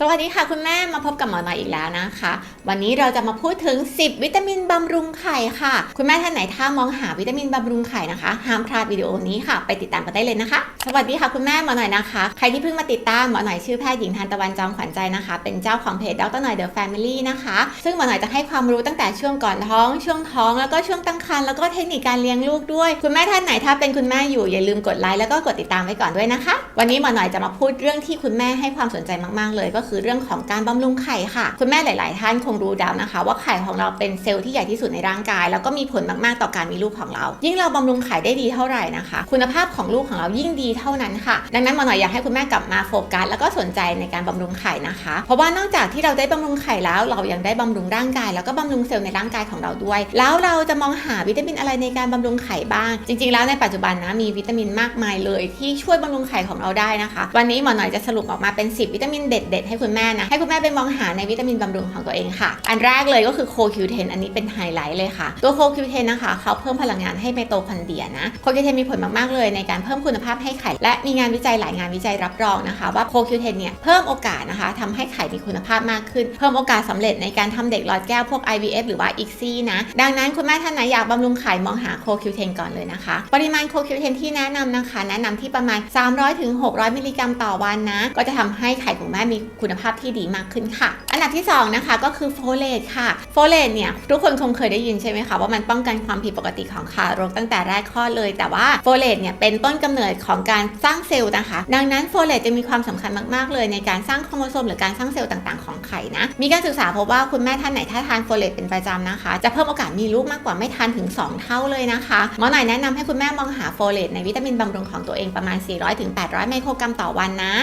สวัสดีค่ะคุณแม่มาพบกับหมอหน่อยอีกแล้วนะคะ วันนี้เราจะมาพูดถึง 10 วิตามินบำรุงไข่ค่ะ คุณแม่ท่านไหนถ้ามองหาวิตามินบำรุงไข่นะคะห้ามพลาดวิดีโอนี้ค่ะ ไปติดตามกันได้เลยนะคะ สวัสดีค่ะคุณแม่หมอหน่อยนะคะ ใครที่เพิ่งมาติดตามหมอหน่อยชื่อแพทย์หญิงทานตะวันจอมขวัญใจนะคะ เป็นเจ้าของเพจดรหน่อยเดอะแฟมิลี่นะคะซึ่งหมอหน่อยจะให้ความรู้ตั้งแต่ช่วงก่อนท้อง ช่วงท้องแล้วก็ช่วงตั้งครรภ์แล้วก็เทคนิคการเลี้ยงลูกด้วย คุณแม่ท่านไหนถ้าเป็นคุณแม่อยู่อย่าลืมกดไลค์แล้วก็กดติดตามไว้ก่อนด้วยนะคะ วันนี้หมอหน่อยจะมาพูดเรื่องที่คุณแม่ให้ความสนใจมากๆเลยก็คือเรื่องของการบำรุงไข่ค่ะคุณแม่หลาย ๆ ท่านคงรู้แล้วนะคะ ว่าไข่ของเราเป็นเซลล์ที่ใหญ่ที่สุดในร่างกาย แล้วก็มีผลมาก ๆ ต่อการมีลูกของเรา ยิ่งเราบำรุงไข่ได้ดีเท่าไหร่นะคะ คุณภาพของลูกของเรายิ่งดีเท่านั้นค่ะ ดังนั้นหมอหน่อยอยากให้คุณแม่กลับมาโฟกัสแล้วก็สนใจในการบำรุงไข่นะคะ เพราะว่านอกจากที่เราได้บำรุงไข่แล้ว เรายังได้บำรุงร่างกาย แล้วก็บำรุงเซลล์ในร่างกายของเราด้วย แล้วเราจะมองหาวิตามินอะไรในการบำรุงไข่บ้าง จริง ๆ แล้วในปัจจุบันนะมีวิตามินมากมายเลย ที่ช่วยบำรุงไข่ของเราได้นะคะ วันนี้หมอหน่อยจะสรุปออกมาเป็น 10 วิตามินเด็ด ๆ ให้คุณแม่นะให้คุณแม่ไปมองหาในวิตามินบำรุงของตัวเองค่ะ อันแรกเลยก็คือโคคิวเทนอันนี้เป็นไฮไลท์เลยค่ะ ตัวโคคิวเทนนะคะเขาเพิ่มพลังงานให้ไมโตคอนเดรียนะโคคิวเทนมีผลมาก ๆ เลยในการเพิ่มคุณภาพให้ไข่ และมีงานวิจัยหลายงานวิจัยรับรองนะคะ ว่าโคคิวเทนเนี่ยเพิ่มโอกาสนะคะทำให้ไข่มีคุณภาพมากขึ้น เพิ่มโอกาสสำเร็จในการทำเด็กหลอดแก้วพวก IVF หรือว่า ICSI นะดังนั้นคุณแม่ท่านไหนอยากบำรุงไข่มองหาโคคิวเทนก่อนเลยนะคะ ปริมาณโคคิวเทนที่แนะนำนะคะ แนะนำที่ประมาณ 300-600 มิลลิกรัมต่อวันนะ ก็จะทำให้ไข่ของแม่มีคุณภาพที่ดีมากขึ้นค่ะ อันดับที่สองนะคะก็คือโฟเลตค่ะ โฟเลตเนี่ยทุกคนคงเคยได้ยินใช่ไหมคะว่ามันป้องกันความผิดปกติของคารกตั้งแต่แรกคลอดเลย แต่ว่าโฟเลตเนี่ยเป็นต้นกำเนิดของการสร้างเซลล์นะคะ ดังนั้นโฟเลตจะมีความสำคัญมากๆเลยในการสร้างโครโมโซมหรือการสร้างเซลล์ต่างๆของไข่นะ มีการศึกษาพบว่าคุณแม่ท่านไหนถ้าทานโฟเลตเป็นประจำนะคะ จะเพิ่มโอกาสมีลูกมากกว่าไม่ทานถึง 2 เท่าเลยนะคะหมอหน่อยแนะนำให้คุณแม่มองหาโฟเลตในวิตามินบำรุงของตัวเองประมาณ 400-800 ไมโครกรัมต่อวันนะ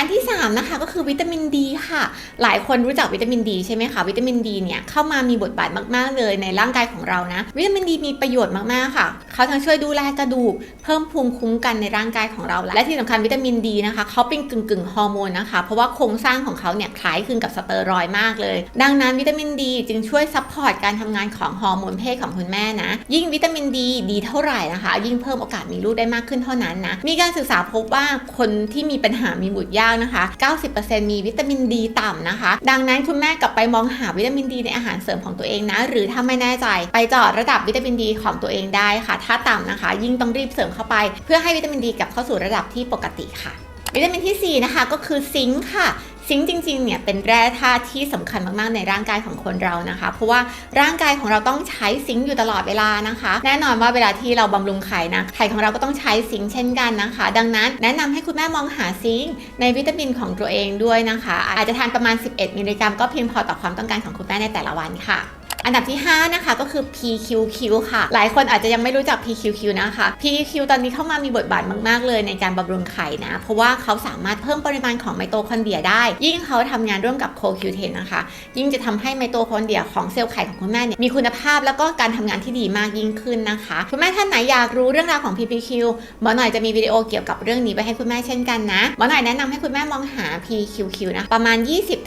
อันที่3นะคะก็คือวิตามินดีค่ะ หลายคนรู้จักวิตามินดีใช่ไหมคะวิตามินดีเนี่ยเข้ามามีบทบาทมากๆเลยในร่างกายของเรานะ วิตามินดีมีประโยชน์มากๆค่ะเขาทั้งช่วยดูแลกระดูก เพิ่มภูมิคุ้มกันในร่างกายของเรา และที่สำคัญวิตามินดีนะคะเขาเป็นกึ่งกึ่งฮอร์โมนนะคะ เพราะว่าโครงสร้างของเขาเนี่ยคล้ายคลึงกับสเตอรอยมากเลย ดังนั้นวิตามินดีจึงช่วยซัพพอร์ตการทำงานของฮอร์โมนเพศของคุณแม่นะ ยิ่งวิตามินดีดีเท่าไหร่นะคะ ยิ่งเพิ่มโอกาสมีลูกได้มากขึ้นเท่านั้นนะมีการศึกษาพบว่าคนที่มีปัญหามีบุตรยากนะคะ 90%มีวิตามินดีต่ำนะคะ ดังนั้นคุณแม่กลับไปมองหาวิตามินดีในอาหารเสริมของตัวเองนะ หรือถ้าไม่แน่ใจ ไปจอดระดับวิตามินดีของตัวเองได้ค่ะ ถ้าต่ำนะคะ ยิ่งต้องรีบเสริมเข้าไป เพื่อให้วิตามินดีกลับเข้าสู่ระดับที่ปกติค่ะ วิตามินที่4นะคะก็คือซิงค์ค่ะ ซิงค์จริงๆเนี่ยเป็นแร่ธาตุที่สำคัญมากๆในร่างกายของคนเรานะคะ เพราะว่าร่างกายของเราต้องใช้ซิงค์อยู่ตลอดเวลานะคะ แน่นอนว่าเวลาที่เราบำรุงไข่นะไข่ของเราก็ต้องใช้ซิงค์เช่นกันนะคะ ดังนั้นแนะนำให้คุณแม่มองหาซิงค์ในวิตามินของตัวเองด้วยนะคะ อาจจะทานประมาณ 11 มิลลิกรัมก็เพียงพอต่อความต้องการของคุณแม่ในแต่ละวันค่ะ อันดับที่ 5 นะคะก็คือ PQQ ค่ะ หลายคนอาจจะยังไม่รู้จัก PQQ นะคะ PQQ ตอนนี้เข้ามามีบทบาทมากๆ เลยในการบำรุงไข่นะ เพราะว่าเขาสามารถเพิ่มปริมาณของไมโตคอนเดรียได้ ยิ่งเขาทำงานร่วมกับ CoQ10 นะคะ ยิ่งจะทำให้ไมโตคอนเดรียของเซลล์ไข่ของคุณแม่เนี่ยมีคุณภาพแล้วก็การทำงานที่ดีมากยิ่งขึ้นนะคะ คุณแม่ท่านไหนอยากรู้เรื่องราวของ PPQ หมอหน่อยจะมีวิดีโอเกี่ยวกับเรื่องนี้ไปให้คุณแม่เช่นกันนะหมอหน่อยแนะนำให้คุณแม่มองหา PQQ นะประมาณ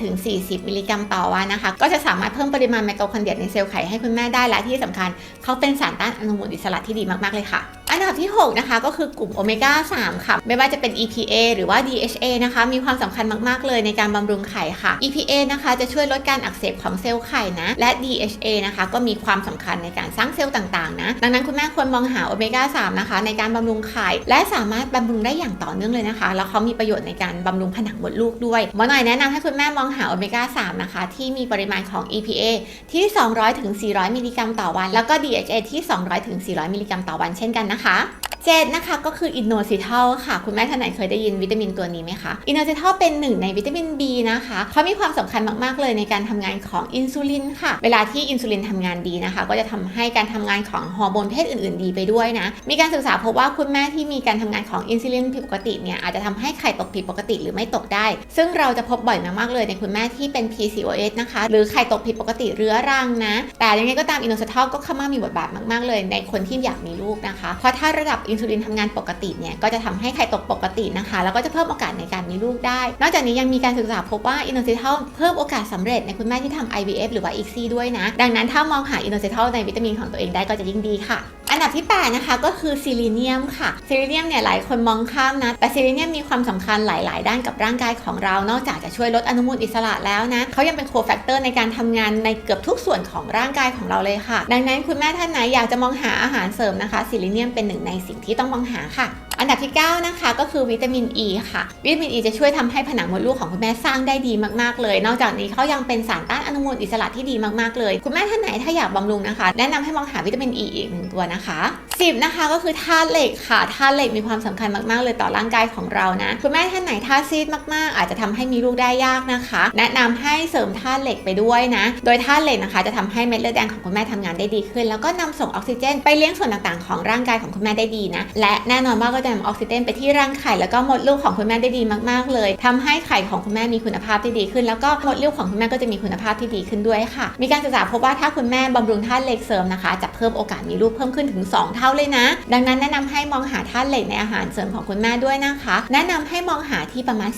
20-40 มิลลิกรัมต่อวันนะคะ ก็จะสามารถเพิ่มปริมาณไมโตคอนเดรียในเซลล์ไข่ให้คุณแม่ได้และที่สำคัญ เขาเป็นสารต้านอนุมูลอิสระที่ดีมากๆเลยค่ะ อันดับที่ 6 นะคะ ก็คือกลุ่มโอเมก้า 3 ค่ะ ไม่ว่าจะเป็น EPA หรือว่า DHA นะคะ มีความสำคัญมาก ๆ เลยในการบำรุงไข่ค่ะ EPA นะคะ จะช่วยลดการอักเสบของเซลล์ไข่นะ และ DHA นะคะ ก็มีความสำคัญในการสร้างเซลล์ต่าง ๆ นะ ดังนั้นคุณแม่ควรมองหาโอเมก้า 3 นะคะ ในการบำรุงไข่ และสามารถบำรุงได้อย่างต่อเนื่องเลยนะคะ แล้วเขามีประโยชน์ในการบำรุงผนังมดลูกด้วยหมอหน่อยแนะนำให้คุณแม่มองหาโอเมก้า 3 นะคะ ที่มีปริมาณของ EPA ที่ 200ถึง400 มิลลิกรัมต่อวัน แล้วก็ DHA ที่ 200ถึง400 มิลลิกรัมต่อวันเช่นกันนะคะ哈。 เจ็ดนะคะก็คืออินโนซิทัลค่ะ คุณแม่ท่านไหนเคยได้ยินวิตามินตัวนี้ไหมคะอินโนซิทัลเป็นหนึ่งในวิตามิน B นะคะเขามีความสำคัญมากๆเลยในการทำงานของอินซูลินค่ะ เวลาที่อินซูลินทำงานดีนะคะ ก็จะทำให้การทำงานของฮอร์โมนเพศอื่นๆ ดีไปด้วยนะ มีการศึกษาพบว่าคุณแม่ที่มีการทำงานของอินซูลินผิดปกติเนี่ยอาจจะทำให้ไข่ตกผิดปกติหรือไม่ตกได้ ซึ่งเราจะพบบ่อยมากๆเลยในคุณแม่ที่เป็น PCOS นะคะ หรือไข่ตกผิดปกติเรื้อรังนะ แต่ยังไงก็ตามอินโนซิทัลก็เข้ามามีบทบาทมากๆเลย ในคนที่อยากมีลูกนะคะ เพราะถ้าระดับอินซูลินทำงานปกติเนี่ยก็จะทำให้ไข่ตกปกตินะคะ แล้วก็จะเพิ่มโอกาสในการมีลูกได้ นอกจากนี้ยังมีการศึกษาพบว่าอินโนซิทัลเพิ่มโอกาสสำเร็จในคุณแม่ที่ทำ IVF หรือว่า ICSI ด้วยนะ ดังนั้นถ้ามองหาอินโนซิทัลในวิตามินของตัวเองได้ก็จะยิ่งดีค่ะ ดับที่ 8 นะคะ ก็คือซิลิเนียมค่ะซิลิเนียมเนี่ยหลายคนมองข้ามนะ แต่ซิลิเนียมมีความสำคัญหลาย ๆ ด้านกับร่างกายของเรา นอกจากจะช่วยลดอนุมูลอิสระแล้วนะเขายังเป็นโคแฟกเตอร์ในการทำงานในเกือบทุกส่วนของร่างกายของเราเลยค่ะ ดังนั้นคุณแม่ท่านไหนอยากจะมองหาอาหารเสริมนะคะซิลิเนียมเป็นหนึ่งในสิ่งที่ต้องมองหาค่ะ อันดับที่ 9 นะคะ ก็คือวิตามินอ e ีค่ะ วิตามินอ e ีจะช่วยทำให้ผนังมดลูกของคุณแม่สร้างได้ดีมากๆเลย นอกจากนี้เขายังเป็นสารต้านอนุมูลอิสระที่ดีมากๆเลย คุณแม่ท่านไหนถ้าอยากบำรุงนะคะ แนะนำให้มองหาวิตามินอ e ีอีกหนึ่งตัวนะคะ 10 นะคะก็คือธาตุเหล็กค่ะธาตุเหล็กมีความสำคัญมากๆ เลยต่อร่างกายของเรานะคุณแม่ท่านไหนธาตุซีดมากๆ อาจจะทำให้มีลูกได้ยากนะคะ แนะนำให้เสริมธาตุเหล็กไปด้วยนะ โดยธาตุเหล็กนะคะ จะทำให้เม็ดเลือดแดงของคุณแม่ทำงานได้ดีขึ้น แล้วก็นำส่งออกซิเจน ไปเลี้ยงส่วนต่างๆ ของร่างกายของคุณแม่ได้ดีนะและแน่นอนว่าก็จะนำออกซิเจนไปที่รังไข่แล้วก็มดลูกของคุณแม่ได้ดีมากๆเลยทำให้ไข่ของคุณแม่มีคุณภาพที่ดีขึ้น แล้วก็มดลูกของคุณแม่ก็จะมีคุณภาพที่ดีขึ้นด้วยค่ะ มีการศึกษาพบว่าถ้าคุณแม่บำรุงธาตุเหล็กเสริมนะคะจะเพิ่มโอกาสมีลูกเพิ่มขึ้นถึง 2 เท่าเลยนะ ดังนั้นแนะนำให้มองหาธาตุเหล็กในอาหารเสริมของคุณแม่ด้วยนะคะ แนะนำให้มองหาที่ประมาณ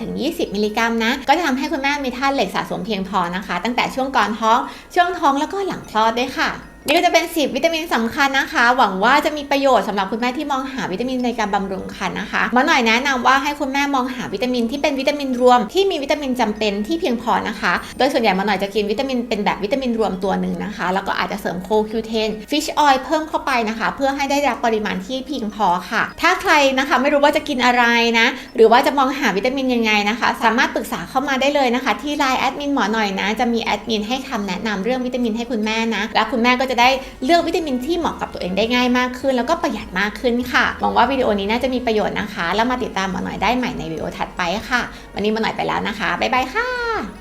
18-20 มิลลิกรัมนะก็จะทำให้คุณแม่มีธาตุเหล็กสะสมเพียงพอนะคะ ตั้งแต่ช่วงก่อนท้อง ช่วงท้องแล้วก็หลังคลอดด้วยค่ะ นี่ก็จะเป็น 10 วิตามินสำคัญนะคะ หวังว่าจะมีประโยชน์สำหรับคุณแม่ที่มองหาวิตามินในการบำรุงครรภ์นะคะมาหน่อยแนะนำว่าให้คุณแม่มองหาวิตามินที่เป็นวิตามินรวม ที่มีวิตามินจำเป็นที่เพียงพอนะคะ โดยส่วนใหญ่มาหน่อยจะกินวิตามินเป็นแบบวิตามินรวมตัวหนึ่งนะคะ แล้วก็อาจจะเสริมโคคิวเทนฟิชออยล์เพิ่มเข้าไปนะคะ เพื่อให้ได้รับปริมาณที่เพียงพอค่ะ ถ้าใครนะคะไม่รู้ว่าจะกินอะไรนะ หรือว่าจะมองหาวิตามินยังไงนะคะ สามารถปรึกษาเข้ามาได้เลยนะคะ ที่ไลน์แอดมินหมอหน่อยนะ จะมีแอดมินให้คำแนะนำเรื่องวิตามินให้คุณแม่นะ และคุณแม่ก็จะได้เลือกวิตามินที่เหมาะกับตัวเองได้ง่ายมากขึ้น แล้วก็ประหยัดมากขึ้นค่ะหวังว่าวิดีโอนี้น่าจะมีประโยชน์นะคะ แล้วมาติดตามหมอหน่อยได้ใหม่ในวิดีโอถัดไปค่ะ วันนี้หมอหน่อยไปแล้วนะคะบ๊ายบายค่ะ